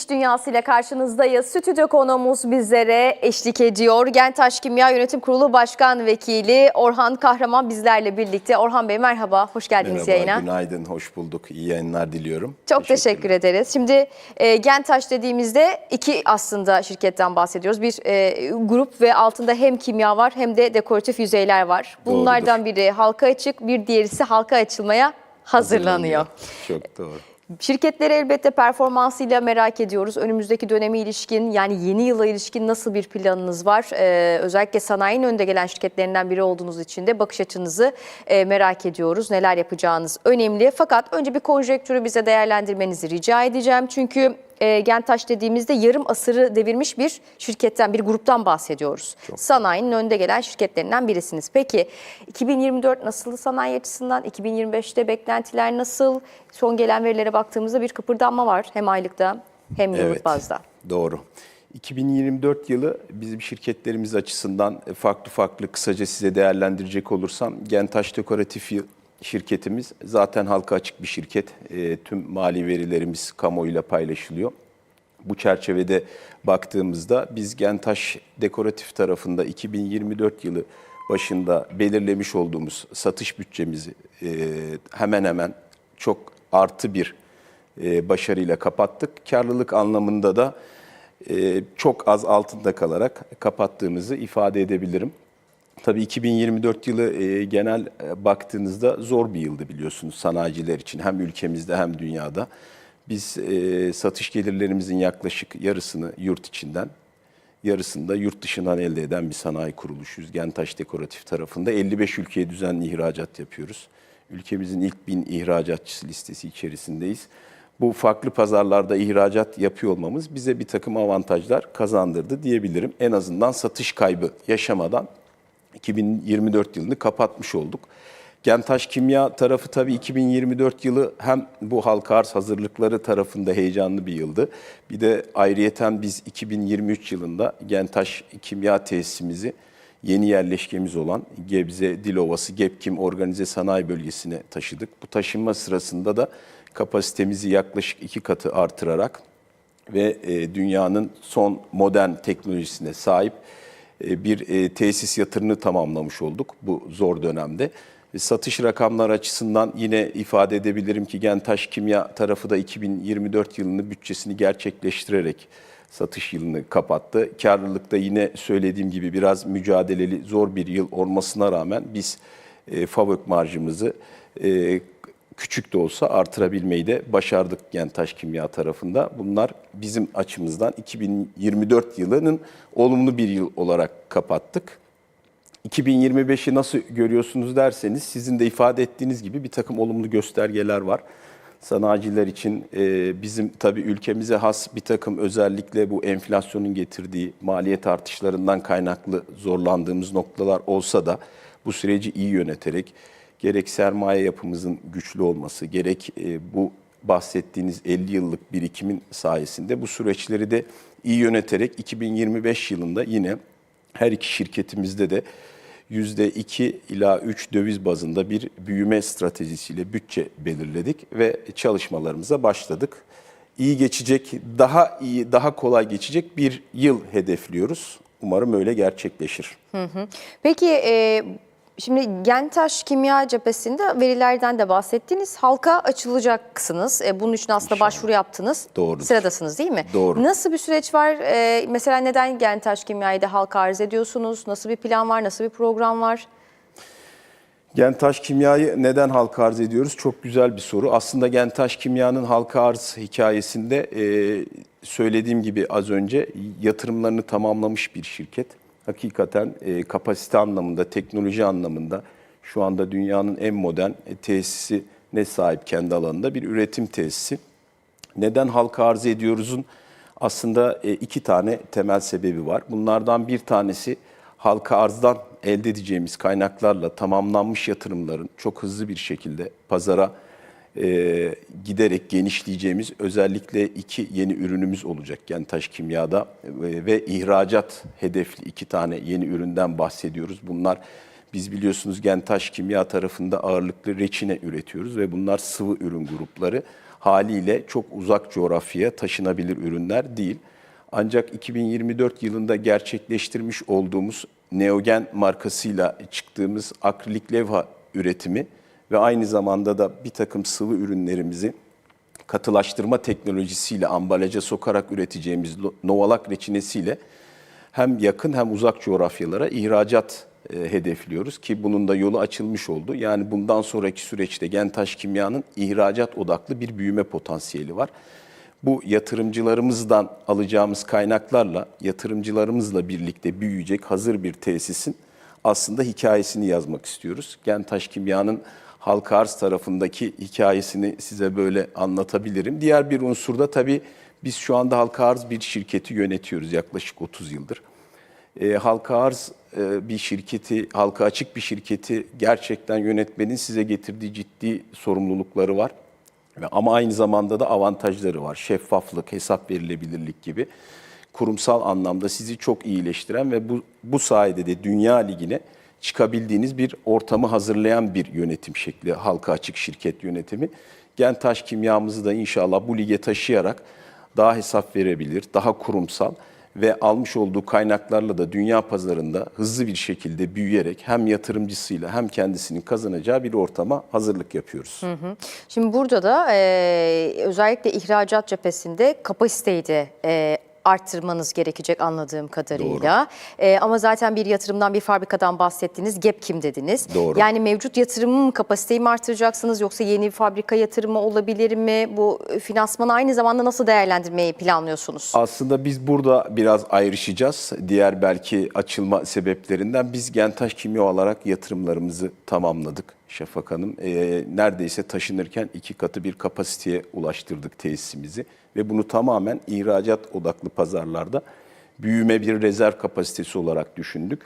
İş dünyasıyla karşınızdayız. Stüdyo konuğumuz bizlere eşlik ediyor. Gentaş Kimya Yönetim Kurulu Başkan Vekili Orhan Kahraman bizlerle birlikte. Orhan Bey merhaba, hoş geldiniz Merhaba, yayına. günaydın, hoş bulduk. İyi yayınlar diliyorum. Çok teşekkür Teşekkürler. ederiz. Şimdi e, Gentaş dediğimizde iki aslında şirketten bahsediyoruz. Bir e, grup ve altında hem kimya var hem de dekoratif yüzeyler var. Bunlardan biri halka açık, bir diğeri ise halka açılmaya hazırlanıyor. Çok doğru. Şirketleri elbette performansıyla merak ediyoruz. Önümüzdeki döneme ilişkin yani yeni yıla ilişkin nasıl bir planınız var? Ee, özellikle sanayinin önde gelen şirketlerinden biri olduğunuz için de bakış açınızı e, merak ediyoruz. Neler yapacağınız önemli. Fakat önce bir konjektürü bize değerlendirmenizi rica edeceğim. Çünkü e, Gentaş dediğimizde yarım asırı devirmiş bir şirketten, bir gruptan bahsediyoruz. Sanayinin önde gelen şirketlerinden birisiniz. Peki 2024 nasıl sanayi açısından? 2025'te beklentiler nasıl? Son gelen verilere baktığımızda bir kıpırdanma var hem aylıkta hem yıllık Evet, bazda. doğru. 2024 yılı bizim şirketlerimiz açısından farklı farklı kısaca size değerlendirecek olursam Gentaş Dekoratif şirketimiz zaten halka açık bir şirket. E, tüm mali verilerimiz kamuoyuyla paylaşılıyor. Bu çerçevede baktığımızda biz Gentaş Dekoratif tarafında 2024 yılı başında belirlemiş olduğumuz satış bütçemizi e, hemen hemen çok artı bir e, başarıyla kapattık. Karlılık anlamında da e, çok az altında kalarak kapattığımızı ifade edebilirim. Tabii 2024 yılı e, genel e, baktığınızda zor bir yıldı biliyorsunuz sanayiciler için hem ülkemizde hem dünyada. Biz e, satış gelirlerimizin yaklaşık yarısını yurt içinden, yarısını da yurt dışından elde eden bir sanayi kuruluşuyuz. Gentaş Dekoratif tarafında 55 ülkeye düzenli ihracat yapıyoruz. Ülkemizin ilk bin ihracatçısı listesi içerisindeyiz. Bu farklı pazarlarda ihracat yapıyor olmamız bize bir takım avantajlar kazandırdı diyebilirim. En azından satış kaybı yaşamadan 2024 yılını kapatmış olduk. Gentaş Kimya tarafı tabii 2024 yılı hem bu halka arz hazırlıkları tarafında heyecanlı bir yıldı. Bir de ayrıyeten biz 2023 yılında Gentaş Kimya tesisimizi yeni yerleşkemiz olan Gebze, Dilovası, Gepkim Organize Sanayi Bölgesi'ne taşıdık. Bu taşınma sırasında da kapasitemizi yaklaşık iki katı artırarak ve e, dünyanın son modern teknolojisine sahip bir e, tesis yatırımını tamamlamış olduk bu zor dönemde. E, Satış rakamları açısından yine ifade edebilirim ki Gentaş Kimya tarafı da 2024 yılını bütçesini gerçekleştirerek satış yılını kapattı. Karlılıkta yine söylediğim gibi biraz mücadeleli zor bir yıl olmasına rağmen biz e, FAVÖK marjımızı e, küçük de olsa artırabilmeyi de başardık Gentaş Kimya tarafında. Bunlar bizim açımızdan 2024 yılının olumlu bir yıl olarak kapattık. 2025'i nasıl görüyorsunuz derseniz sizin de ifade ettiğiniz gibi bir takım olumlu göstergeler var. Sanayiciler için e, bizim tabii ülkemize has bir takım özellikle bu enflasyonun getirdiği maliyet artışlarından kaynaklı zorlandığımız noktalar olsa da bu süreci iyi yöneterek gerek sermaye yapımızın güçlü olması, gerek e, bu bahsettiğiniz 50 yıllık birikimin sayesinde bu süreçleri de iyi yöneterek 2025 yılında yine her iki şirketimizde de %2 ila 3 döviz bazında bir büyüme stratejisiyle bütçe belirledik ve çalışmalarımıza başladık. İyi geçecek, daha iyi, daha kolay geçecek bir yıl hedefliyoruz. Umarım öyle gerçekleşir. Peki e, şimdi Gentaş Kimya cephesinde verilerden de bahsettiniz. Halka açılacaksınız. E, bunun için aslında başvuru yaptınız. Doğrudur. Sıradasınız değil mi? Doğru. Nasıl bir süreç var? E, mesela neden Gentaş Kimya'yı da halka arz ediyorsunuz? Nasıl bir plan var? Nasıl bir program var? Gentaş Kimya'yı neden halka arz ediyoruz? Çok güzel bir soru. Aslında Gentaş Kimya'nın halka arz hikayesinde e, söylediğim gibi az önce yatırımlarını tamamlamış bir şirket. Hakikaten e, kapasite anlamında, teknoloji anlamında şu anda dünyanın en modern e, tesisine sahip kendi alanında bir üretim tesisi. Neden halka arz ediyoruzun aslında e, iki tane temel sebebi var. Bunlardan bir tanesi halka arzdan elde edeceğimiz kaynaklarla tamamlanmış yatırımların çok hızlı bir şekilde pazara e, giderek genişleyeceğimiz özellikle iki yeni ürünümüz olacak Gentaş Kimya'da e, ve ihracat hedefli iki tane yeni üründen bahsediyoruz. Bunlar biz biliyorsunuz Gentaş Kimya tarafında ağırlıklı reçine üretiyoruz ve bunlar sıvı ürün grupları. haliyle çok uzak coğrafyaya taşınabilir ürünler değil. Ancak 2024 yılında gerçekleştirmiş olduğumuz Neogen markasıyla çıktığımız akrilik levha üretimi ve aynı zamanda da bir takım sıvı ürünlerimizi katılaştırma teknolojisiyle ambalaja sokarak üreteceğimiz Novalak reçinesiyle hem yakın hem uzak coğrafyalara ihracat e, hedefliyoruz ki bunun da yolu açılmış oldu. Yani bundan sonraki süreçte Gentaş Kimya'nın ihracat odaklı bir büyüme potansiyeli var. Bu yatırımcılarımızdan alacağımız kaynaklarla, yatırımcılarımızla birlikte büyüyecek hazır bir tesisin aslında hikayesini yazmak istiyoruz. Gentaş Kimya'nın halka arz tarafındaki hikayesini size böyle anlatabilirim. Diğer bir unsur da tabii biz şu anda halka arz bir şirketi yönetiyoruz yaklaşık 30 yıldır. E, halka arz e, bir şirketi, halka açık bir şirketi gerçekten yönetmenin size getirdiği ciddi sorumlulukları var. Ama aynı zamanda da avantajları var. Şeffaflık, hesap verilebilirlik gibi kurumsal anlamda sizi çok iyileştiren ve bu, bu sayede de Dünya Ligi'ne çıkabildiğiniz bir ortamı hazırlayan bir yönetim şekli, halka açık şirket yönetimi. Gentaş kimyamızı da inşallah bu lige taşıyarak daha hesap verebilir, daha kurumsal ve almış olduğu kaynaklarla da dünya pazarında hızlı bir şekilde büyüyerek hem yatırımcısıyla hem kendisinin kazanacağı bir ortama hazırlık yapıyoruz. Şimdi burada da e, özellikle ihracat cephesinde kapasiteyi de e, arttırmanız gerekecek anladığım kadarıyla. E, ama zaten bir yatırımdan, bir fabrikadan bahsettiniz. GEP kim dediniz? Doğru. Yani mevcut yatırımın kapasiteyi mi artıracaksınız yoksa yeni bir fabrika yatırımı olabilir mi? Bu finansmanı aynı zamanda nasıl değerlendirmeyi planlıyorsunuz? Aslında biz burada biraz ayrışacağız. Diğer belki açılma sebeplerinden biz Gentaş Kimya olarak yatırımlarımızı tamamladık Şafak Hanım. Ee, neredeyse taşınırken iki katı bir kapasiteye ulaştırdık tesisimizi. Ve bunu tamamen ihracat odaklı pazarlarda büyüme bir rezerv kapasitesi olarak düşündük.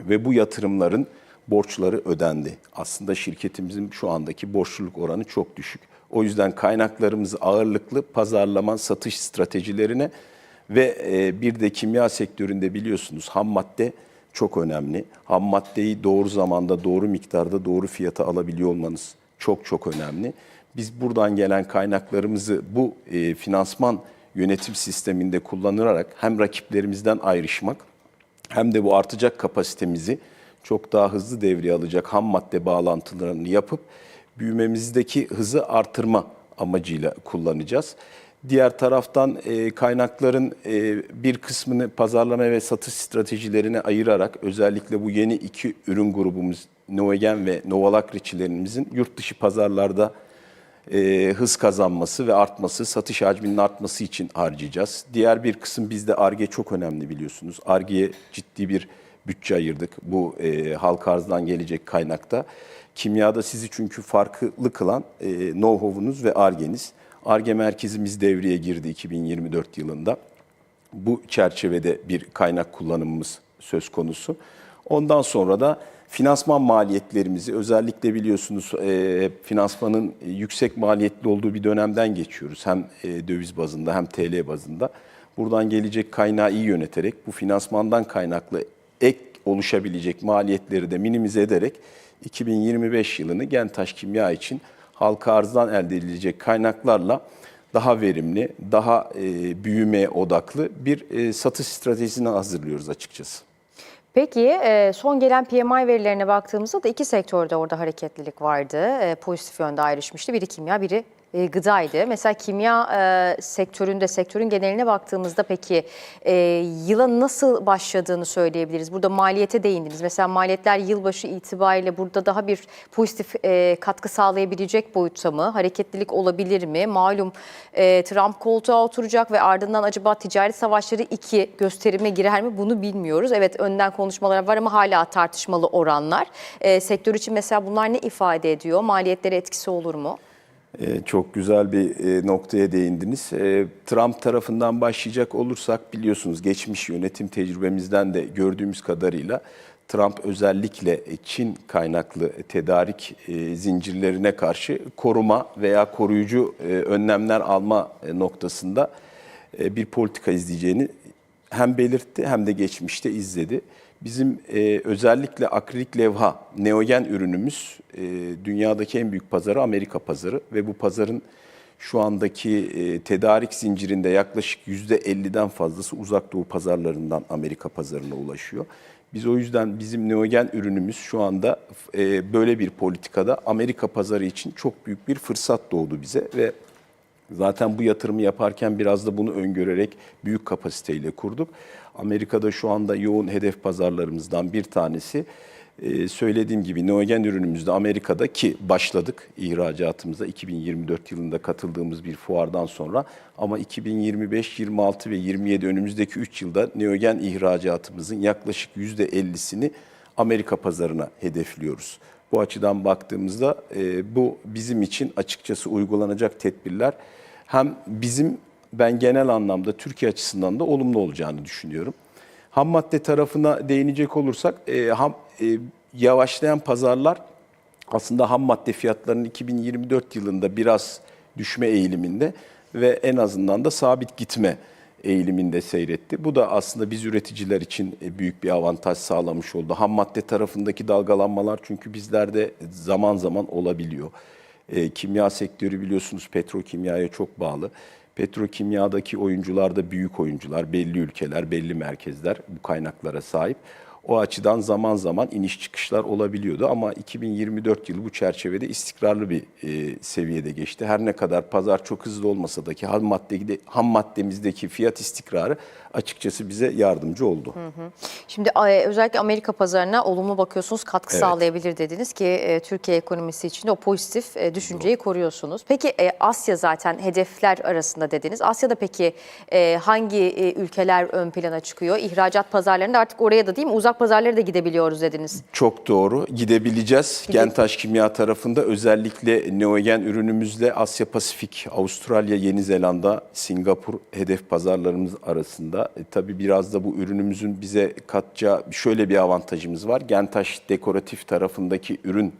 Ve bu yatırımların borçları ödendi. Aslında şirketimizin şu andaki borçluluk oranı çok düşük. O yüzden kaynaklarımızı ağırlıklı pazarlama, satış stratejilerine ve e, bir de kimya sektöründe biliyorsunuz ham madde çok önemli. Ham maddeyi doğru zamanda, doğru miktarda, doğru fiyata alabiliyor olmanız çok çok önemli. Biz buradan gelen kaynaklarımızı bu e, finansman yönetim sisteminde kullanarak hem rakiplerimizden ayrışmak hem de bu artacak kapasitemizi çok daha hızlı devreye alacak ham madde bağlantılarını yapıp büyümemizdeki hızı artırma amacıyla kullanacağız. Diğer taraftan e, kaynakların e, bir kısmını pazarlama ve satış stratejilerine ayırarak özellikle bu yeni iki ürün grubumuz Noegen ve Novalak reçilerimizin yurt dışı pazarlarda e, hız kazanması ve artması, satış hacminin artması için harcayacağız. Diğer bir kısım bizde ARGE çok önemli biliyorsunuz. ARGE'ye ciddi bir bütçe ayırdık bu e, halka arzdan gelecek kaynakta. Kimyada sizi çünkü farklı kılan e, know-how'unuz ve ARGE'niz. ARGE merkezimiz devreye girdi 2024 yılında. Bu çerçevede bir kaynak kullanımımız söz konusu. Ondan sonra da finansman maliyetlerimizi özellikle biliyorsunuz e, finansmanın yüksek maliyetli olduğu bir dönemden geçiyoruz. Hem e, döviz bazında hem TL bazında. Buradan gelecek kaynağı iyi yöneterek bu finansmandan kaynaklı ek oluşabilecek maliyetleri de minimize ederek 2025 yılını Gentaş Kimya için halka arzdan elde edilecek kaynaklarla daha verimli, daha e, büyümeye odaklı bir e, satış stratejisini hazırlıyoruz açıkçası. Peki e, son gelen PMI verilerine baktığımızda da iki sektörde orada hareketlilik vardı. E, Pozitif yönde ayrışmıştı. Biri kimya, biri e, gıdaydı. Mesela kimya e, sektöründe, sektörün geneline baktığımızda peki e, yıla nasıl başladığını söyleyebiliriz. Burada maliyete değindiniz. Mesela maliyetler yılbaşı itibariyle burada daha bir pozitif e, katkı sağlayabilecek boyutta mı? Hareketlilik olabilir mi? Malum e, Trump koltuğa oturacak ve ardından acaba ticaret savaşları iki gösterime girer mi? Bunu bilmiyoruz. Evet önden konuşmalar var ama hala tartışmalı oranlar. E, sektör için mesela bunlar ne ifade ediyor? Maliyetlere etkisi olur mu? Ee, Çok güzel bir e, noktaya değindiniz. Ee, Trump tarafından başlayacak olursak biliyorsunuz geçmiş yönetim tecrübemizden de gördüğümüz kadarıyla Trump özellikle Çin kaynaklı tedarik e, zincirlerine karşı koruma veya koruyucu e, önlemler alma noktasında bir politika izleyeceğini hem belirtti hem de geçmişte izledi. Bizim e, özellikle akrilik levha, neogen ürünümüz e, dünyadaki en büyük pazarı Amerika pazarı ve bu pazarın Şu andaki e, tedarik zincirinde yaklaşık %50'den fazlası uzak doğu pazarlarından Amerika pazarına ulaşıyor. Biz o yüzden bizim Neogen ürünümüz şu anda e, böyle bir politikada Amerika pazarı için çok büyük bir fırsat doğdu bize ve Zaten bu yatırımı yaparken biraz da bunu öngörerek büyük kapasiteyle kurduk. Amerika'da şu anda yoğun hedef pazarlarımızdan bir tanesi. Ee, söylediğim gibi Neogen ürünümüzde Amerika'da ki başladık ihracatımıza 2024 yılında katıldığımız bir fuardan sonra ama 2025, 26 ve 27 önümüzdeki 3 yılda Neogen ihracatımızın yaklaşık %50'sini Amerika pazarına hedefliyoruz. Bu açıdan baktığımızda e, bu bizim için açıkçası uygulanacak tedbirler hem bizim ben genel anlamda Türkiye açısından da olumlu olacağını düşünüyorum. Ham madde tarafına değinecek olursak e, ham e, yavaşlayan pazarlar aslında ham madde fiyatlarının 2024 yılında biraz düşme eğiliminde ve en azından da sabit gitme eğiliminde seyretti. Bu da aslında biz üreticiler için e, büyük bir avantaj sağlamış oldu. Ham madde tarafındaki dalgalanmalar çünkü bizlerde zaman zaman olabiliyor. E, kimya sektörü biliyorsunuz petrokimyaya çok bağlı. Petrokimyadaki oyuncular da büyük oyuncular, belli ülkeler, belli merkezler bu kaynaklara sahip. O açıdan zaman zaman iniş çıkışlar olabiliyordu ama 2024 yılı bu çerçevede istikrarlı bir e, seviyede geçti. Her ne kadar pazar çok hızlı olmasa da ki ham, maddede, ham maddemizdeki fiyat istikrarı açıkçası bize yardımcı oldu. Şimdi e, özellikle Amerika pazarına olumlu bakıyorsunuz, katkı Evet. sağlayabilir dediniz ki e, Türkiye ekonomisi için de o pozitif e, düşünceyi koruyorsunuz. Peki e, Asya zaten hedefler arasında dediniz. Asya'da peki e, hangi e, ülkeler ön plana çıkıyor? İhracat pazarlarında artık oraya da değil mi uzak pazarlara da gidebiliyoruz dediniz. Çok doğru. Gidebileceğiz. Gentaş Kimya tarafında özellikle Neogen ürünümüzle Asya Pasifik, Avustralya, Yeni Zelanda, Singapur hedef pazarlarımız arasında. E, tabii biraz da bu ürünümüzün bize katacağı şöyle bir avantajımız var. Gentaş dekoratif tarafındaki ürün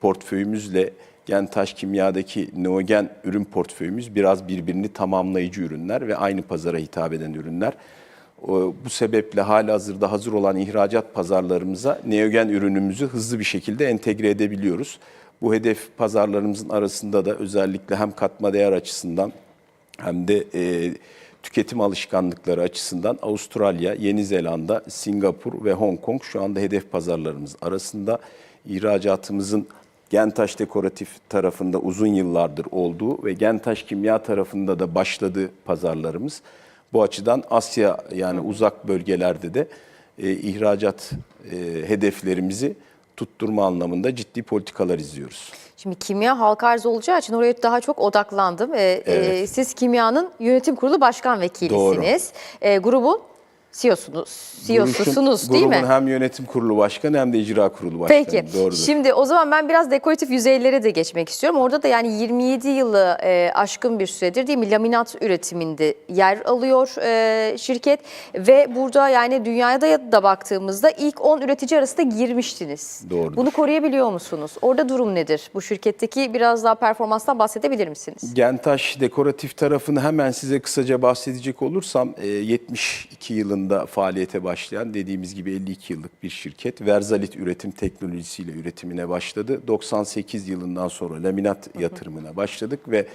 portföyümüzle Gentaş Kimya'daki Neogen ürün portföyümüz biraz birbirini tamamlayıcı ürünler ve aynı pazara hitap eden ürünler. Bu sebeple hala hazırda hazır olan ihracat pazarlarımıza Neogen ürünümüzü hızlı bir şekilde entegre edebiliyoruz. Bu hedef pazarlarımızın arasında da özellikle hem katma değer açısından hem de e, tüketim alışkanlıkları açısından Avustralya, Yeni Zelanda, Singapur ve Hong Kong şu anda hedef pazarlarımız arasında. İhracatımızın Gentaş Dekoratif tarafında uzun yıllardır olduğu ve Gentaş Kimya tarafında da başladığı pazarlarımız. Bu açıdan Asya yani uzak bölgelerde de e, ihracat e, hedeflerimizi tutturma anlamında ciddi politikalar izliyoruz. Şimdi kimya halka arz olacağı için oraya daha çok odaklandım. E, e, Evet. siz kimyanın yönetim kurulu başkan vekilisiniz. E, grubun CEO'sunuz, CEO'susunuz değil mi? grubun hem yönetim kurulu başkanı hem de icra kurulu başkanı. Peki. Doğrudur. Şimdi o zaman ben biraz dekoratif yüzeylere de geçmek istiyorum. Orada da yani 27 yılı e, aşkın bir süredir değil mi laminat üretiminde yer alıyor e, şirket ve burada yani dünyada da baktığımızda ilk 10 üretici arasında girmiştiniz. Doğrudur. Bunu koruyabiliyor musunuz? Orada durum nedir? Bu şirketteki biraz daha performanstan bahsedebilir misiniz? Gentaş dekoratif tarafını hemen size kısaca bahsedecek olursam e, 72 yılında faaliyete başlayan dediğimiz gibi 52 yıllık bir şirket. Verzalit üretim teknolojisiyle üretimine başladı. 98 yılından sonra laminat yatırımına başladık ve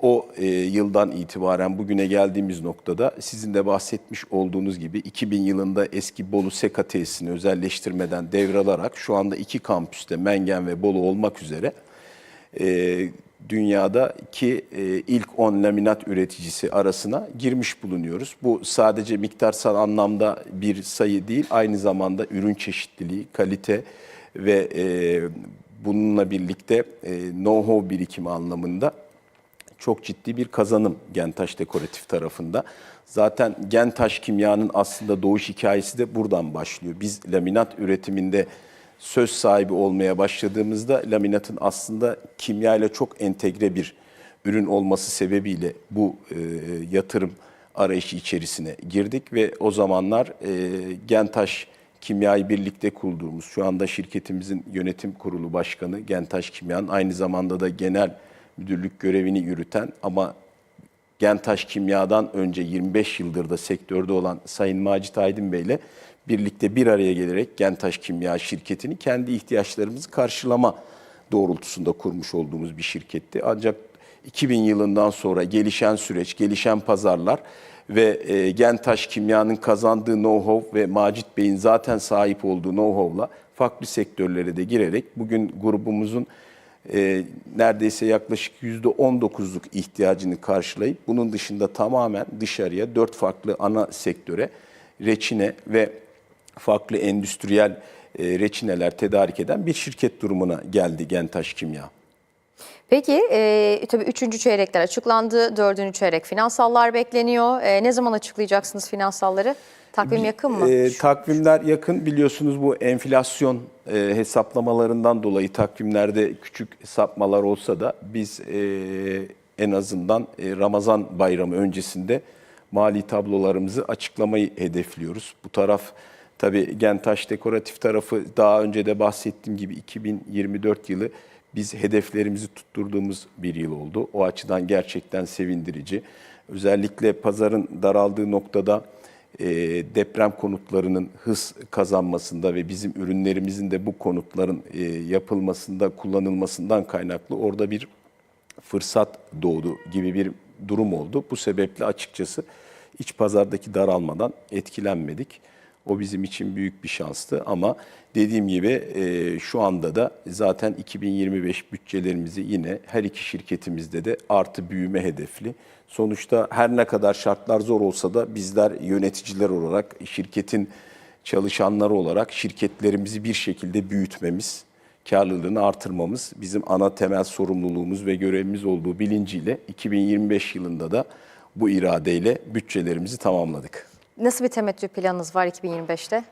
o e, yıldan itibaren bugüne geldiğimiz noktada sizin de bahsetmiş olduğunuz gibi 2000 yılında eski Bolu Seka tesisini özelleştirmeden devralarak şu anda iki kampüste Mengen ve Bolu olmak üzere e, dünyadaki e, ilk 10 laminat üreticisi arasına girmiş bulunuyoruz. Bu sadece miktarsal anlamda bir sayı değil, aynı zamanda ürün çeşitliliği, kalite ve e, bununla birlikte e, know-how birikimi anlamında çok ciddi bir kazanım Gentaş Dekoratif tarafında. Zaten Gentaş Kimya'nın aslında doğuş hikayesi de buradan başlıyor. Biz laminat üretiminde söz sahibi olmaya başladığımızda laminatın aslında kimya ile çok entegre bir ürün olması sebebiyle bu e, yatırım arayışı içerisine girdik ve o zamanlar e, Gentaş Kimya'yı birlikte kurduğumuz, şu anda şirketimizin yönetim kurulu başkanı Gentaş Kimya'nın aynı zamanda da genel müdürlük görevini yürüten ama Gentaş Kimya'dan önce 25 yıldır da sektörde olan Sayın Macit Aydın Bey ile birlikte bir araya gelerek Gentaş Kimya şirketini kendi ihtiyaçlarımızı karşılama doğrultusunda kurmuş olduğumuz bir şirketti. Ancak 2000 yılından sonra gelişen süreç, gelişen pazarlar ve e, Gentaş Kimya'nın kazandığı know-how ve Macit Bey'in zaten sahip olduğu know-how'la farklı sektörlere de girerek bugün grubumuzun e, neredeyse yaklaşık %19'luk ihtiyacını karşılayıp bunun dışında tamamen dışarıya dört farklı ana sektöre reçine ve farklı endüstriyel e, reçineler tedarik eden bir şirket durumuna geldi Gentaş Kimya. Peki e, tabii üçüncü çeyrekler açıklandı. Dördüncü çeyrek finansallar bekleniyor. E, ne zaman açıklayacaksınız finansalları? Takvim yakın mı? E, takvimler yakın. Biliyorsunuz bu enflasyon e, hesaplamalarından dolayı takvimlerde küçük sapmalar olsa da biz e, en azından e, Ramazan bayramı öncesinde mali tablolarımızı açıklamayı hedefliyoruz. Bu taraf tabii Gentaş Dekoratif tarafı daha önce de bahsettiğim gibi 2024 yılı biz hedeflerimizi tutturduğumuz bir yıl oldu. O açıdan gerçekten sevindirici. Özellikle pazarın daraldığı noktada e, deprem konutlarının hız kazanmasında ve bizim ürünlerimizin de bu konutların e, yapılmasında, kullanılmasından kaynaklı orada bir fırsat doğdu gibi bir durum oldu. Bu sebeple açıkçası iç pazardaki daralmadan etkilenmedik. O bizim için büyük bir şanstı ama dediğim gibi e, şu anda da zaten 2025 bütçelerimizi yine her iki şirketimizde de artı büyüme hedefli. Sonuçta her ne kadar şartlar zor olsa da bizler yöneticiler olarak şirketin çalışanları olarak şirketlerimizi bir şekilde büyütmemiz, karlılığını artırmamız bizim ana temel sorumluluğumuz ve görevimiz olduğu bilinciyle 2025 yılında da bu iradeyle bütçelerimizi tamamladık. Nasıl bir temettü planınız var 2025'te?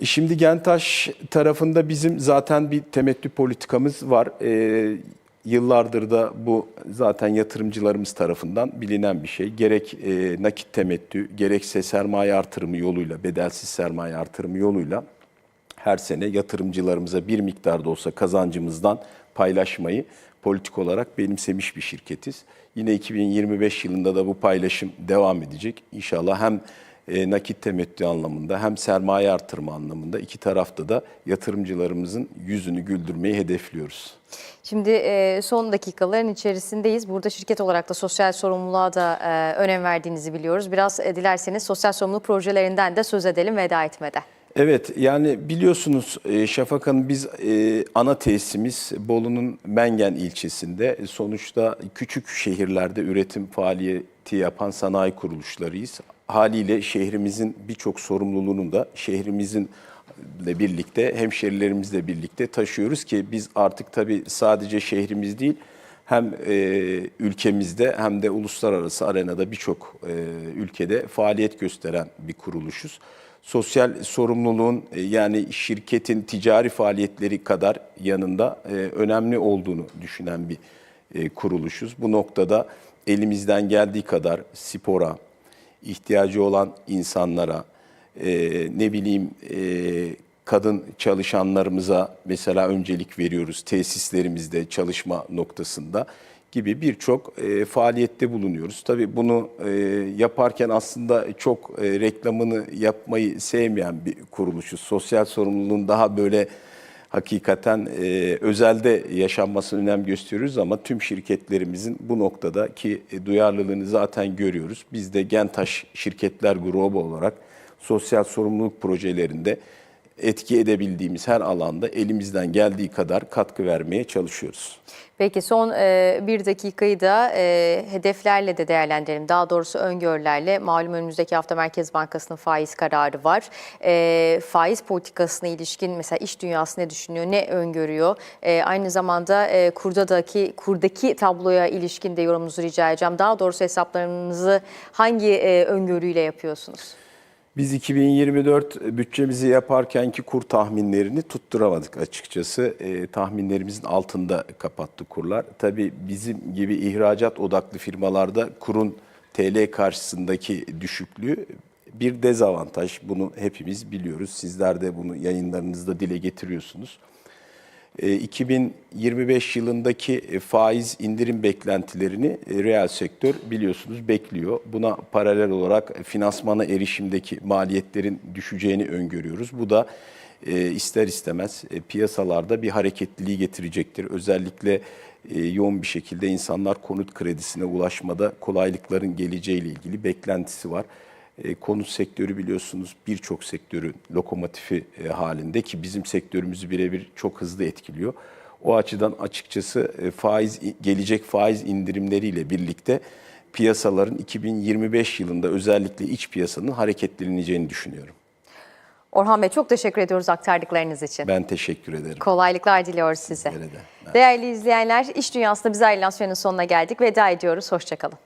E, Şimdi Gentaş tarafında bizim zaten bir temettü politikamız var. Ee, yıllardır da bu zaten yatırımcılarımız tarafından bilinen bir şey. Gerek e, nakit temettü, gerekse sermaye artırımı yoluyla, bedelsiz sermaye artırımı yoluyla her sene yatırımcılarımıza bir miktar da olsa kazancımızdan paylaşmayı politik olarak benimsemiş bir şirketiz. Yine 2025 yılında da bu paylaşım devam edecek. İnşallah hem e, nakit temettü anlamında hem sermaye artırma anlamında iki tarafta da yatırımcılarımızın yüzünü güldürmeyi hedefliyoruz. Şimdi e, son dakikaların içerisindeyiz. Burada şirket olarak da sosyal sorumluluğa da e, önem verdiğinizi biliyoruz. Biraz dilerseniz sosyal sorumluluk projelerinden de söz edelim veda etmeden. Evet yani biliyorsunuz e, Şafak Hanım biz e, ana tesisimiz Bolu'nun Mengen ilçesinde. Sonuçta küçük şehirlerde üretim faaliyeti yapan sanayi kuruluşlarıyız. Haliyle şehrimizin birçok sorumluluğunu da şehrimizin ile birlikte hemşerilerimizle birlikte taşıyoruz ki biz artık tabii sadece şehrimiz değil hem e, ülkemizde hem de uluslararası arenada birçok e, ülkede faaliyet gösteren bir kuruluşuz. Sosyal sorumluluğun e, yani şirketin ticari faaliyetleri kadar yanında e, önemli olduğunu düşünen bir e, kuruluşuz. Bu noktada elimizden geldiği kadar spora, ihtiyacı olan insanlara, ne bileyim kadın çalışanlarımıza mesela öncelik veriyoruz tesislerimizde çalışma noktasında gibi birçok e, faaliyette bulunuyoruz. Tabii bunu e, yaparken aslında çok e, reklamını yapmayı sevmeyen bir kuruluşuz. Sosyal sorumluluğun daha böyle hakikaten e, özelde yaşanmasına önem gösteriyoruz ama tüm şirketlerimizin bu noktadaki e, duyarlılığını zaten görüyoruz. Biz de Gentaş Şirketler Grubu olarak sosyal sorumluluk projelerinde etki edebildiğimiz her alanda elimizden geldiği kadar katkı vermeye çalışıyoruz. Peki son e, bir dakikayı da e, hedeflerle de değerlendirelim. Daha doğrusu öngörülerle. Malum önümüzdeki hafta Merkez Bankası'nın faiz kararı var. E, faiz politikasına ilişkin mesela iş dünyası ne düşünüyor, ne öngörüyor? E, aynı zamanda e, kurdaki, kurdaki tabloya ilişkin de yorumunuzu rica edeceğim. Daha doğrusu hesaplarınızı hangi e, öngörüyle yapıyorsunuz? Biz 2024 bütçemizi yaparkenki kur tahminlerini tutturamadık açıkçası. E, tahminlerimizin altında kapattı kurlar. Tabii bizim gibi ihracat odaklı firmalarda kurun TL karşısındaki düşüklüğü bir dezavantaj. Bunu hepimiz biliyoruz. Sizler de bunu yayınlarınızda dile getiriyorsunuz. E, 2025 yılındaki e, faiz indirim beklentilerini e, reel sektör biliyorsunuz bekliyor. Buna paralel olarak finansmana erişimdeki maliyetlerin düşeceğini öngörüyoruz. Bu da e, ister istemez e, piyasalarda bir hareketliliği getirecektir. Özellikle e, yoğun bir şekilde insanlar konut kredisine ulaşmada kolaylıkların geleceğiyle ilgili beklentisi var. E, konut sektörü biliyorsunuz birçok sektörün lokomotifi e, halinde ki bizim sektörümüzü birebir çok hızlı etkiliyor. O açıdan açıkçası e, faiz gelecek faiz indirimleriyle birlikte piyasaların 2025 yılında özellikle iç piyasanın hareketleneceğini düşünüyorum. Orhan Bey çok teşekkür ediyoruz aktardıklarınız için. Ben teşekkür ederim. Kolaylıklar diliyoruz size. De. Değerli izleyenler, İş Dünyası'nda biz ayrılan sürenin sonuna geldik. Veda ediyoruz. Hoşçakalın.